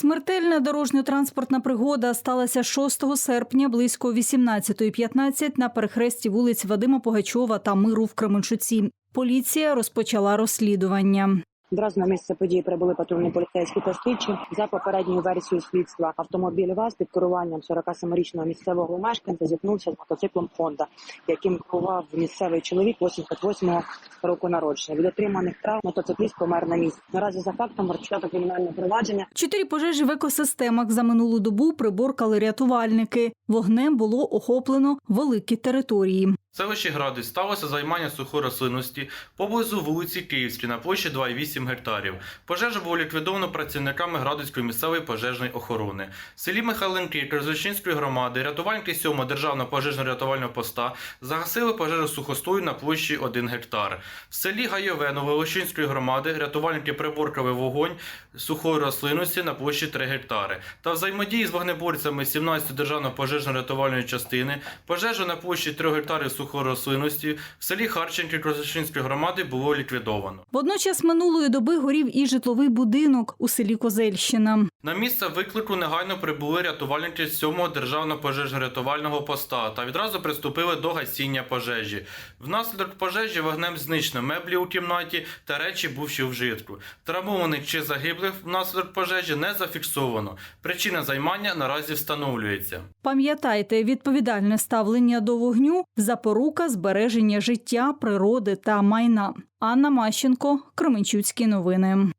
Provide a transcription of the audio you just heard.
Смертельна дорожньо-транспортна пригода сталася 6 серпня близько 18.15 на перехресті вулиць Вадима Погачова та Миру в Кременчуці. Поліція розпочала розслідування. Одразу на місце події прибули патрульні поліцейські та слідчі. За попередньою версією слідства автомобіль ВАЗ під керуванням 47-річного місцевого мешканця зіткнувся з мотоциклом Honda, яким керував місцевий чоловік 88-го року народження. Від отриманих травм мотоцикліст помер на місці. Наразі за фактом розпочато кримінальне провадження. Чотири пожежі в екосистемах за минулу добу приборкали рятувальники. Вогнем було охоплено великі території. В селищі Градus сталося займання сухої рослинності поблизу вулиці Київській на площі 2,8 гектарів. Пожежа була ліквідована працівниками Градуської місцевої пожежної охорони. В селі Михайлинки Кризочинської громади рятувальники 7 державного пожежно-рятувального поста загасили пожежу сухостою на площі 1 гектар. В селі Гайове Новолощинської громади рятувальники приборкали вогонь сухої рослинності на площі 3 гектари. Та взаємодії з вогнеборцями 17 державної пожежно-рятувальної частини пожежу на площі 3 гектарів сухої рослинності в селі Харченки Крозачинської громади було ліквідовано. Водночас минулої доби горів і житловий будинок у селі Козельщина. На місце виклику негайно прибули рятувальники з 7-го державного пожежно-рятувального поста та відразу приступили до гасіння пожежі. Внаслідок пожежі вогнем знищено меблі у кімнаті та речі бувші вжитку. Травмованих чи загиблих внаслідок пожежі не зафіксовано. Причина займання наразі встановлюється. Пам'ятайте, відповідальне ставлення до вогню запорука збереження життя, природи та майна. Анна Мащенко, Кременчуцькі новини.